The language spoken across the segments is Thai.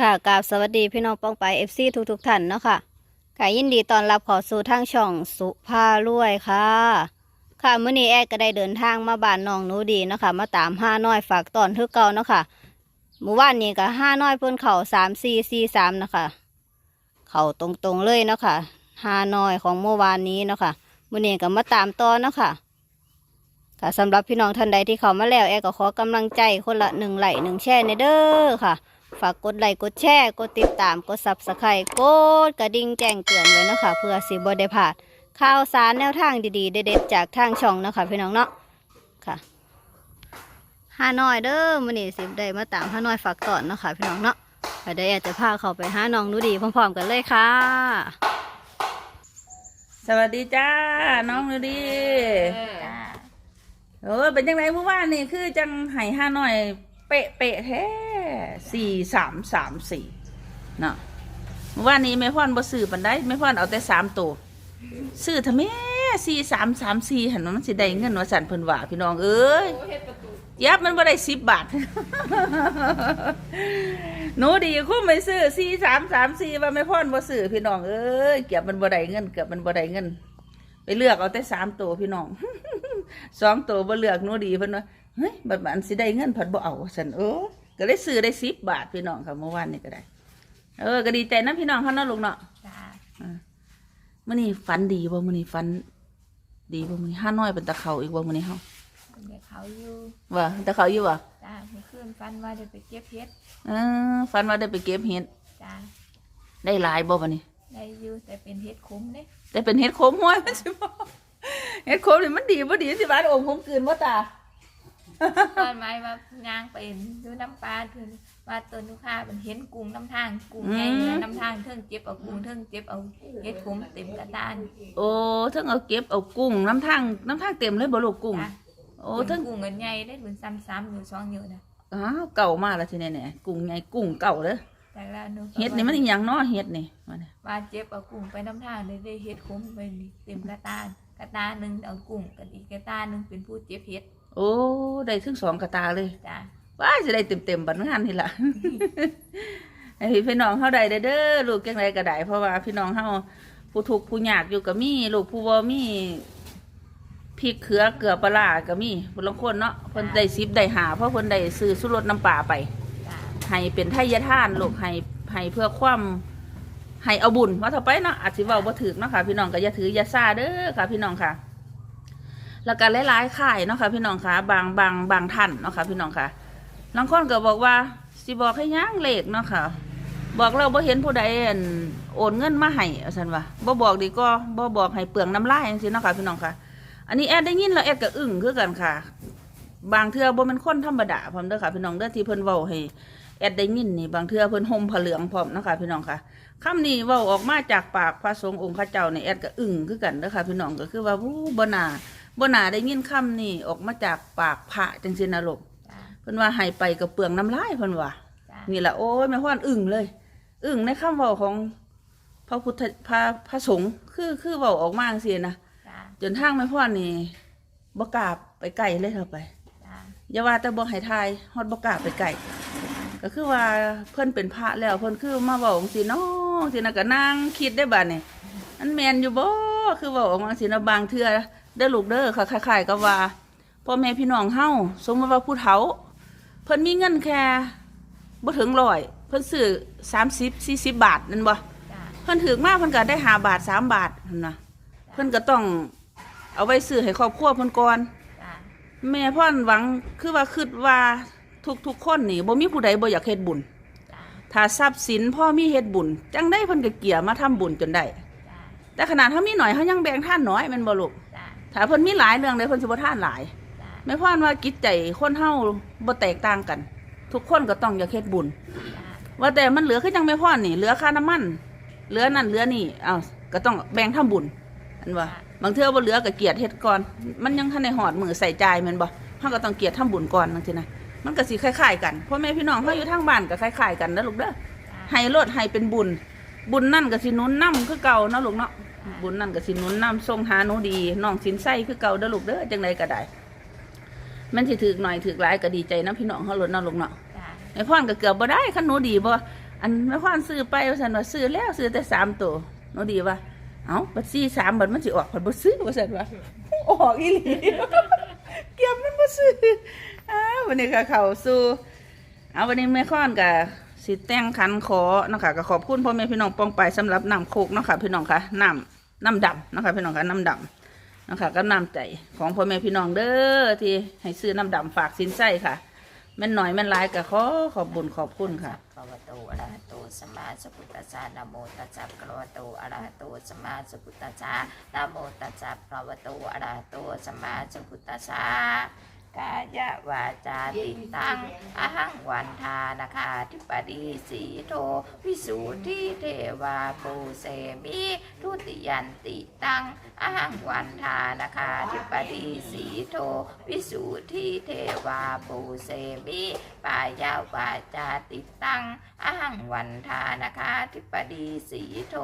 ค่ะกราบสวัสดีพี่น้องป้องไปเอฟซีทุกทุกท่านเนาะค่ะค่ะยินดีตอนรับเขอสู่ทางช่องสุภารวยค่ะ ค่ะมื้อนี้แอดก็ได้เดินทางมาบ้านน้องหนูดีเนาะค่ะมาตามห้าน้อยฝากตอนคือเก่าเนาะค่ะเมื่อวานนี้ก็ห้าน้อยเพิ่นเข่าสามสี่สี่สามเนาะค่ะเข่าตรงๆเลยเนาะค่ะห้าน้อยของเมื่อวานนี้เนาะค่ะมื้อนี้ก็มาตามต่อเนาะค่ะค่ะสำหรับพี่น้องท่านใดที่เข้ามาแล้วแอร์ก็ขอกำลังใจคนละหนึ่งไหลหนึ่งแชร์ในเด้อค่ะ ฝากกดไลค์กดแชร์กดติดตามกดซับสไครต์กดกระดิ่งแจ้งเตือนไว้เนาะคะเพื่อสิบ่ได้พลาดข่าวสารแนวทางดีๆเด็ดๆจากทางช่องเนาะคะพี่น้องเนาะค่ะฮานอยเด้อมื้อนี้สิได้มาตามฮานอยฝากตอนเนาะค่ะพี่น้องเนาะก็ได้อยากจะพาเขาไปหาน้องหนูดีพร้อมๆกันเลยค่ะ สวัสดีจ้า น้องดูดี เออเป็นยังไงเมื่อวานนี่คือจังไห้ห้าหน่อย เป๊ะเป๊ะแท้สี่สามสามสี่เนาะเมื่อวานนี้แม่พ่อนบ่ซื้อปันได้แม่พ่อนเอาแต่สามตัวซื้อทำไมสี่สามสามสี่หันมันสิได้เงินว่าสันเพิ่นว่าพี่น้องเอ้ยยับมันบ่ได้สิบบาทหนูดีคุ้มไปซื้อสี่สามสามสี่ว่าแม่พ่อนบ่ซื้อพี่น้องเอ้ยเก็บมันบ่ได้เงินเก็บมันบ่ได้เงิน ไปเลือกเอาแต่สามตัวพี่น้องสองตัวบ่เลือกหนูดีเพิ่นว่า เฮ้ยบัดมันสิได้เงินผัดบ่เอาสันเออก็เลยซื้อได้สิบบาทพี่น้องค่ะเมื่อวานนี่ก็ได้ เออก็ดีใจนะพี่น้องเขาเนาะลูกเนาะจ้ามื้อนี้ฝันดีบ่มื้อนี้ฝัน ดีบ่มื้อนี้ห้าน้อยเป็นตะเขาอีกบ่มื้อนี้เฮาเด็กเขาอยู่ว่าตะเขาอยู่บ่จ้าเมื่อคืนฟันว่าจะไปเก็บเพชรเออฝันว่าได้ไปเก็บเห็ดจ้าได้หลายบ่บัดนี้ได้อยู่แต่เป็นเพชรคุ้มเนี่ยแต่เป็นเห็ดโคมห้วยมันสิบ่เห็ดโคมนี่มันดีบ่ดีสิบาดอมผมกลืนบ่ตา ตอนไม้ว่ายางไปดูน้ำปลาคือว่าตัวลูกค้าเป็นเห็นกุ้งน้ำทางกุ้งไงอืมเนื้อน้ำทางเทิงเจ็บเอากุ้งเทิงเจ็บเอาเพชรคุ้มเต็มกระดานโอ้เทั้งเอาเก็บเอากุ้งน้ำทางน้ำทางเต็มเลยบ่ลูกกุ้งจ้าโอ้โอ้เทั้ทั้งงกุ้งเงินใหญ่ได้เหมือนซ้ำซ้ำอยู่สองอยู่นะอ้าวเก่ามากแล้วทีนี้เนี่ยกุ้งไงกุ้งเก่าเด้อจากแล้วหนูก็เฮ็ดนี่มันอีหยังเนาะเฮ็ดนี่มาเนี่ยว่าเจ็บเอากุ้งไปน้ำทางเลยได้เฮ็ดคุ้มไปเต็มกระดานกระตาหนึ่งเอากุ้งกับอีกกระตาหนึ่งเป็นผู้เจ็บเพชร โอ้ได้ถึงสองกระตาเลยจ้าว้ายสิได้เต็มๆบัดงานนี่ล่ะไอ้พี่น้องเฮาได้เด้อเด้อลูกจังไดก็ได้เพราะว่าพี่น้องเฮาผู้ทุกข์ผู้ยากอยู่ก็มีลูกผู้บ่มีพริกเขือเกลือปลาร้าก็มีบางคนเนาะเพิ่นได้สิบได้หาเพราะเพิ่นได้ซื้อสุรสน้ำปลาไปจ้าให้เป็นไทยทานลูกให้ให้เพื่อความให้เอาบุญว่าเท่าไปเนาะอาจสิเว้าบ่ถึกเนาะค่ะพี่น้องก็อย่าถืออย่าซาเด้อค่ะพี่น้องค่ะ แล้วก็หลายๆค่ายเนาะค่ะพี่น้องค่ะบางบางบางท่านเนาะค่ะพี่น้องค่ะบางคนก็บอกว่าสิบอกให้ย่างเลขเนาะค่ะบอกเราบ่เห็นผู้ใดอั่นโอนเงินมาให้ฉันว่าบ่บอกดีก็บ่บอกให้เปลืองน้ำลายจังซี่เนาะค่ะพี่น้องค่ะ อันนี้แอดได้ยินแล้วแอดก็อึ้งคือกันค่ะ บางเทือบ่แม่นคนธรรมดาพร้อมเด้อค่ะพี่น้องเด้อที่เพิ่นเว้าให้แอดได้ยินนี่บางเทือเพิ่นห่มผ้าเหลืองพร้อมเนาะคะพี่น้องค่ะคำนี้เว้าออกมาจากปากพระสงฆ์องค์ข้าเจ้าในแอดก็อึ้งคือกันเด้อค่ะพี่น้องก็คือว่าวู้บ่น่า บ่น่าได้ยินคำนี้ออกมาจากปากพระจังซี่นะลูกจ้าเพิ่นว่าให้ไปก็เปลืองน้ำลายเพิ่นว่า จ้านี่ล่ะโอ้ยแม่ฮ้อนอึ้งเลย อึ้งในคำเว้าของพระพุทธพระพระสงฆ์คือคือเว้าออกมาจังซี่นะจ้าจนทางแม่พ่อนนี่บ่กล้าไปใกล้เลยเท่าไป จ้าอย่าว่าแต่บ่ให้ทายฮอดบ่กล้าไปไกลก็คือว่าเพิ่นเป็นพระแล้วเพิ่นคือมาเว้าจังซี่เนาะสินะก็นั่งคิดได้บัดนี่อันแม่นอยู่บ่คือเว้าออกมาจังซี่นะบางเทื่อ เด้อลูกเด้อค่ะคล้ายๆกับว่าพ่อแม่พี่น้องเฮาสมมุติว่าผู้เฒ่าเพิ่นมีเงินแค่บ่ถึงร้อยเพิ่นซื้อ30 40บาทนั่นบ่จ้าเพิ่นถึกมาเพิ่นก็ได้5บาท3บาทนั่นน่ะเพิ่นก็ต้องเอาไว้ซื้อให้ครอบครัวเพิ่นก่อนจ้าแม่พ่อนหวังคือว่าคิดว่าทุกทุกๆคนนี่บ่มีผู้ใดบ่อยากเฮ็ดบุญจ้าถ้าทรัพย์สินพ่อมีเฮ็ดบุญจังได้เพิ่นก็เกี่ยมาทำบุญจนได้จ้าแต่ขนาดเฮามีหน่อยเฮายังแบ่งท่านน้อยแม่นบ่ลูกจ้า ถ้าเพิ่นมีหลายเรื่องเลยเพิ่นสิบ่ท่านหลาย จ้าแม่พ่อนว่าจิตใจคนเฮาบ่แตกต่างกัน ทุกคนก็ต้องอยากเฮ็ดบุญ จ้าว่าแต่มันเหลือคือจังแม่พ่อนนี่เหลือค่าน้ำมัน เหลือนั่นเหลือนี่เอ้าก็ต้องแบ่งทำบุญอันว่าบางเทื่อบ่เหลือก็เกียรติเฮ็ดก่อน มันยังทันได้หอดมือใส่ใจายแม่นบ่เฮาก็ต้องเกียรติทำบุญก่อนจังซี่นะมันก็สิคล้ายๆกันพ่อแม่พี่น้องเฮาอยู่ทางบ้านก็คล้ายๆกันนะลูกเด้อให้โลดให้เป็นบุญ บุญนั่นก็สิหนุนนำคือเก่าเนาะลูกเนาะ บุญนั่นก็สินุนน้ำส่งหาหนูดีน้องสินไส้คือเก่าเด้อลูกเด้อจังไดก็ได้มันสิถึกหน่อยถึกหลายก็ดีใจนะพี่น้องเฮาลดเนาะลูกเนาะจ้าไอ้พ่อนก็เกือบบ่ได้คันหนูดีบ่อันแม่พ่อนซื้อไปว่าซั่นว่าซื้อแล้วซื้อแต่สามตัวหนูดีว่าเอ้าบัดซี่สามบัดมันสิออกผัดบ่ซื้อว่าซั่นว่าออกอีหลีเก็บมันบ่ซื้ออ้าววันนี้ก็เข้าสู่เอาวันนี้แม่ค้อนก็ สิแต่งขันขอนาะคะก็ขอบคุณพ่อแม่พี่น้องปองไปสำหรับน้ำโคกเนาะค่ะพี่น้องค่ะน้ำน้ำดำเนาะคะพี่น้องค่ะน้ำดำเนาะคะก็น้ำใจของพ่อแม่พี่น้องเด้อที่ให้ซื้อน้ำดำฝากสินใส่ค่ะแม่นหน่อยแม่นหลายก็ขอขอบบุญขอบคุณค่ะภะวะโตอะระหะโตสมมาสัมพุทธัสสะนะโมตัสสะภะคะวโตอะระหะโตสมมาสัมพุทธัสสะนะโมตัสสะภะคะวโตอะระหะโตสมมาสัมพุทธัสสะ กายวาจาติตังอะหังวันทานาคาธิปดีสีโท วิสุทธิเทวาปูเสมิทุติยันติตังอะหังวันทานาคาธิปดีสีโท วิสุทธิเทวาปูเสมิปายาวาจาติตังอหังวันทานะคะทิปดีสีโท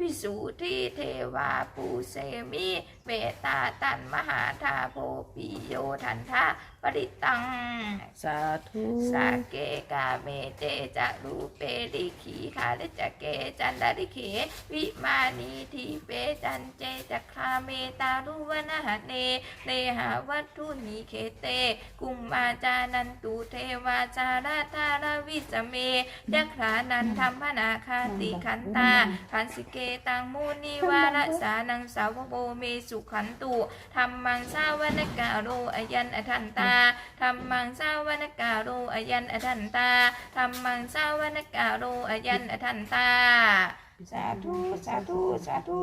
วิสุทธิเทวาปูเสมิเมตตาตันมหาธาโพปิโยทันทา ปริตัง สาธุสาเกกาเมเตจะรูเปริขีขาเลจะเกจันดาริเขวิมานีทีเปจันเจจะคาเมตารุวนะหะเนเนหาวัตถุนิเคเต กุมมาจานันตุเทวาจาราธาราวิสเมยักขานันธรรมนาคาติขันตาขันสิเกตังมูนิวาระสานังสาวโบเมสุขันตุธรรมังสาวนกาโรอยันอทันตาธรรมังสาวนกาลูอยันอทันตาธรรมังสาวนกาลูอยันอทันตา สาธุสาธุสาธุ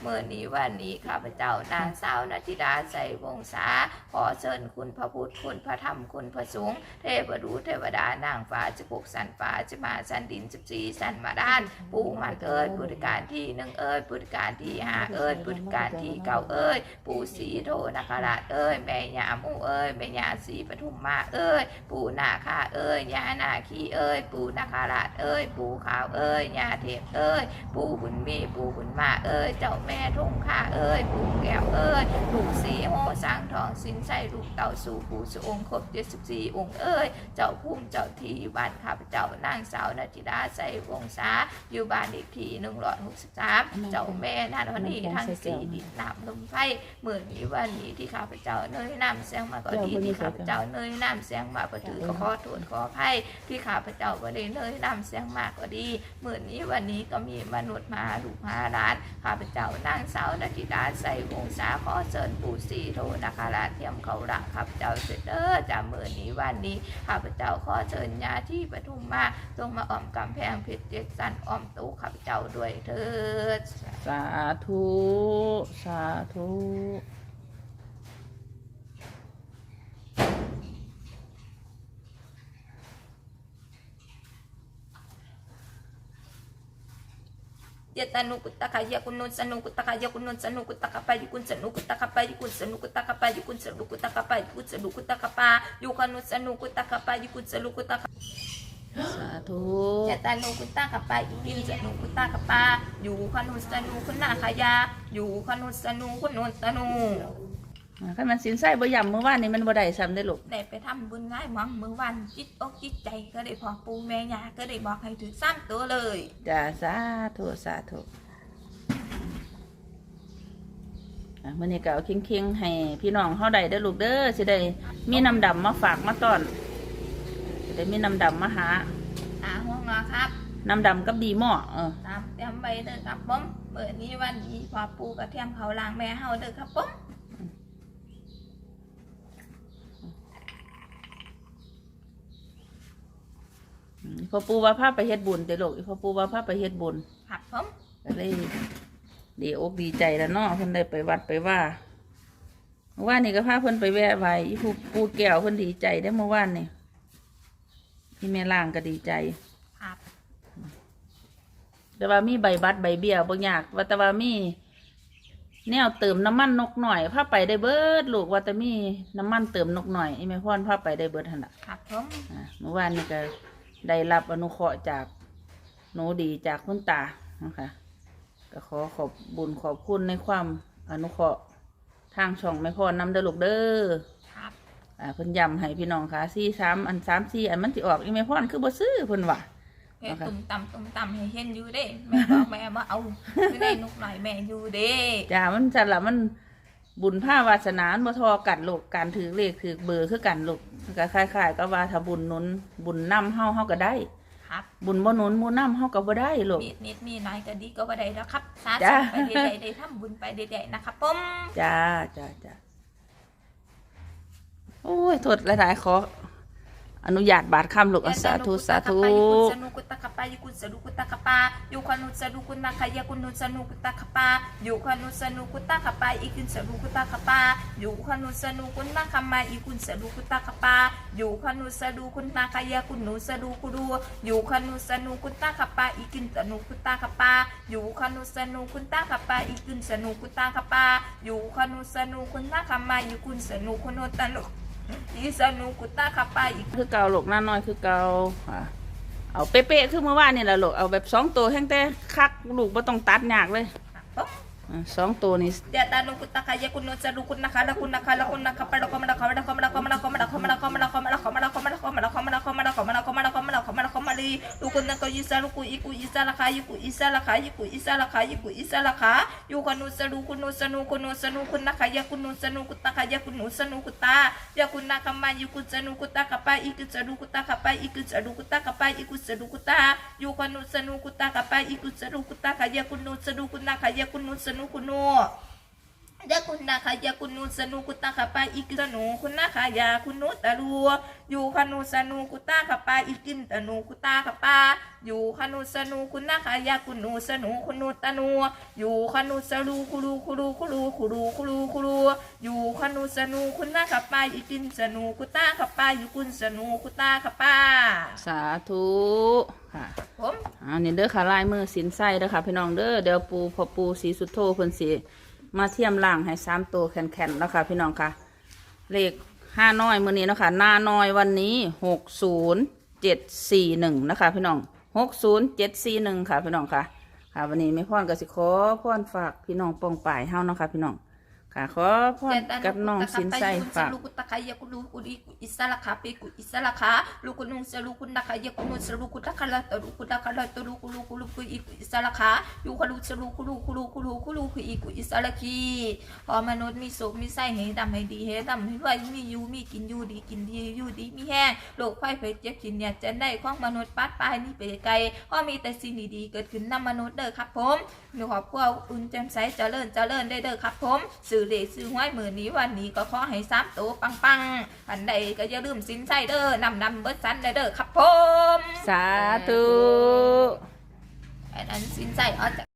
เมื่อนี้วันนี้ข้าพเจ้านางสาวนาธิดาใส่วงศาขอเชิญคุณพระพุทธคุณพระธรรมคุณพระสงฆ์เทพดูเทวดานางฟ้าจะปกสันฟ้าจะมาสันดินสิบสี่สันมาด้านปู่มันเอ้ยพุทธการที่หนึ่งเอ้ยพุทธการที่ห้าเอ้ยพุทธการที่เก้าเอ้ยปู่ศรีโทนาคราชเอ้ยแม่ยาหมูเอ้ยแม่ยาศรีปทุมมาเอ้ยปู่นาคาเอ้ยยานาคีเอ้ยปู่นาคาราชเอ้ยปู่ขาวเอ้ยยาเทพเอ้ยปู่บุญมีปู่บุญมาเอ้ยเจ้าแม่ทุ่งข้าเอ้ยปู่แก้วเอ้ยลูกสีโหสังทองสินใส่ลูกเต่าสู่ปู่สุองค์ครบเจ็ดสิบสี่องค์เอ้ยเจ้าพุ่มเจ้าทีบ้านข้าพเจ้านางสาวนาจิดาใส่วงศาอยู่บ้านอีกทีหนึ่งร้อยหกสิบสามเจ้าแม่นาทนีทั้งสี่ดินน้ำลมไฟเมื่อนี้วันนี้ที่ข้าพเจ้าเนยน้ำเสียงมาก็ดีที่ข้าพเจ้าเนยน้ำเสียงมาประถือก็ขอโทษขออภัยที่ข้าพเจ้าก็ได้เนยน้ำเสียงมากก็ดีเมื่อนี้วันนี้ก็มีมนุษย์มาลูกมาหลาน ข้าพเจ้านางสาวนาทิดาใส่วงศาขอเชิญปู่ศรีโทนะคะลาเทียมเขารักข้าพเจ้าเสด็จจากเมื่อนี้วันนี้ข้าพเจ้าขอเชิญญาที่ปทุมมาจงมาอ้อมกำแพงเพชรเจ็ดสันอ้อมตู้ข้าพเจ้าด้วยเถิด สาธุ สาธุ ยตานุกุตตะกายกุนุสนุกุตตะกายกุนุสนุกุตตะกปายุกุนสนุกุตตะกปายุกุนสนุกุตตะกปายุกุนสนุกุตตะกปายุกุนสนุกุตตะกปายุคานุสนุกุตตะกปายุกุนสนุกุตตะกสาธุยตานุกุตตะกปายุกินสนุกุตตะกปาอยู่คานุสนุคุณนาคายาอยู่คานุสนุคุณนุสนุ คันมันสินใส่บ่ย่ำเมื่อวานนี่มันบ่ได้ซ้ำได้อลูกได้ไปทำบุญง่ายมั้งมื้อวันจิตอกจิตใจก็ได้พอปูแม่ยาก็ได้บอกให้ถือซ้ำตัวเลยจ้าสาธุสาธุอะมื้อนี้ก็เอาเคียงๆให้พี่น้องเฮาได้เด้อลูกเด้อสิได้มีน้ำดำมาฝากมาต้อนสิได้มีน้ำดำมาหาอาห้องนอนครับน้ำดำกับดีหม้อเออตามเตรียมไปเด้อครับผมเมื่อนี้วันนี้พอปูกระเทียมเขาล้างแม่เฮาเด้อครับผม พ่อปู่ว่าพาไปเฮ็ดบุญเด้อลูกอีพ่อปู่ว่าพาไปเฮ็ดบุญครับผมก็เลยดีอกดีใจแล้วเนาะเพิ่นได้ไปวัดไปว่าเมื่อวานนี่ก็พาเพิ่นไปแวะไว้อีผู้ปูแก้วเพิ่นดีใจได้อเมื่อวานนี่พี่แม่ล่างก็ดีใจ ครับ แต่ว่ามีใบบัตรใบเบี้ยบ่ยากว่าแต่ว่ามีแนวเติมน้ำมันนกหน่อยพาไปได้เบิดลูกว่าแต่มีน้ำมันเติมนกหน่อยไอ้แม่พ่อนพาไปได้เบิดหั่นน่ะครับผมอ่าเมื่อวานนี่ก็ ได้รับอนุเคราะห์จากหนูดีจากคุณตานะคะก็ขอขอบบุญขอบคุณในความอนุเคราะห์ทางช่องแม่พ่อนำเด้อลูกเด้อครับอ่าเพิ่นย้ำให้พี่น้องค่ะสี่สามอันสามสี่อันมันสิออกอีแม่พ่อนคือบ่ซื้อเพิ่นว่าแม่ตุ่มต่ำตุ่มต่ำให้เห็นอยู่เด้แม่บอกแม่มาเอาไม่ได้นุกหน่อยแม่อยู่เด้จ้ามันจันละมัน บุญผ้าวาสนามันบ่ทอกันลูกการถือเลขถือเบอร์คือกันลูกก็คล้ายๆก็ว่าถ้าบุญหนุนบุญนำเฮาเฮาก็ได้ ครับ บุญบ่หนุนหมู่นำเฮาก็บ่ได้ลูกมีนิดมีน้อยก็ดีก็ว่าได้แล้วครับสาจ้าธุไปเรื่อยๆได้ทำบุญไปเรื่อยๆนะครับผมจ้าจ้าจ้าโอ้ยโทษหลายๆขอ อนุญาตบาทคำลูกอะสาธุสาธุสนุกุตะกะปายุกุสนุกุตะกะปายุคนุสนุกุนาคายกุนุสนุกุตะกะปายุคนุสนุกุตะกะปาอีกุสนุกุตะกะปายุคนุสนุกุนาคามาอีกุสนุกุตะกะปายุคนุสนุกุนาคายกุนุสนุกุดูยุคนุสนุกุตะกะปาอีกินสนุกุตะกะปายุคนุสนุกุตะกะปาอีกุสนุกุตะกะปายุคนุสนุกุนาคามาอีกุสนุกุโนตะ นุอีสนุกุตะกะปาอีคือเก่าลูกหน้าน้อยคือเก่าค่ะเอาเป๊ะๆคือเมื่อวานนี่แหละลูกเอาแบบสองตัวแห้งแต่คักลูกบ่ต้องตัดยากเลยปุ๊บอะสองตัวนี่ Data no kutaka ya kuno saru kuna kala kuna kala kuna kapala komala komala komala komala komala komala komala komala komala komala komala komala komala komala komala komala ลียุคนนักยุสารุกุอีกุอิสาระคายุกุอิสาระคายุกุอิสาระคายุกุอิสาระคายุคนนู้นสรุคนนู้นสนุคนนู้นสนุคนนักยาคุนู้นสนุคนตากายาคุนู้นสนุคนตาอยากคุนักมายุคุสนุคนตาขับไปอีกุสนุคนตาขับไปอีกุสนุคนตาขับไปอีกุสนุคนตายุคนนู้นสนุคนตาขับไปอีกุสนุคนตาขายาคุนู้นสนุคนนักยาคุนู้นสนุคนนุ ณนาคายาคุณนุสนุกุตาขปาอิกสนุคุณนาคายาคุณนุตะรัวอยู่ขนุสนุกุตาขปาอิกินตะนุกุตาขปาอยู่ขนุสนุคุณนาคายาคุณนุสนุคุณนุตะนัวอยู่ขนุสรูคุรูคุรูคุรูคุรูคุรูคุรูอยู่ขนุสนุคุณนาขปาอิกินสนุกุตาขปาอยู่คุณสนุกุตาขปาสาธุค่ะผมอันนี้เด้อค่ะลายมือสินไส้เด้อค่ะพี่น้องเด้อเดี๋ยวปูพอปูสีสุดโทเพิ่นสิ มาเทียมล่างให้สามตัวแข็งๆแล้วค่ะพี่น้องค่ะ เลขห้าน้อยมือนี้เนาะคะหน้าน้อยวันนี้หกศูนย์เจ็ดสี่หนึ่งนะคะพี่น้องหกศูนย์เจ็ดสี่หนึ่งค่ะพี่น้องค่ะ ค่ะ วันนี้ไม่พ่อนกับสิขอพ่อนฝากพี่น้องปองป่ายเฮ้าเนาะค่ะพี่น้อง ค่ะขอพ่อนกับน้องสินไส้ฝากลูกุตะคายากุลูกุลีกุอิสระคาเปกุอิสระคาลูกุนุงสลูกุนักายากุนุสลูกุตะคาลาตลูกุตะคาลาตลูกุลูกุลูกุอีกุอิสระคายูคาลูสลูกุลูกุลูกุลูกุลูกุอีกุอิสระคีพอมนุษย์มีสุขมีไส้ให้ดำให้ดีให้ดำให้รวยมีอยู่มีกินอยู่ดีกินดีอยู่ดีมีแห้งโรคไข้ไฟเจ็บกินเนี่ยจะได้ของมนุษย์ปัดปลายนี่ไปไกลเพราะมีแต่สิ่งดีๆเกิดขึ้นนำมนุษย์เด้อครับผมมีครอบครัวอุ่นแจ่มใสเจริญเจริญได้เด้อครับผมสื่อเลขสื่อห้วยมือนี้วันนี้ก็ขอให้สามตัวปังๆอันใดก็อย่าลืมสินใจเด้อนำนำเบิดสันได้เด้อครับผม สาธุ อันนั้นสินใจเอาจาก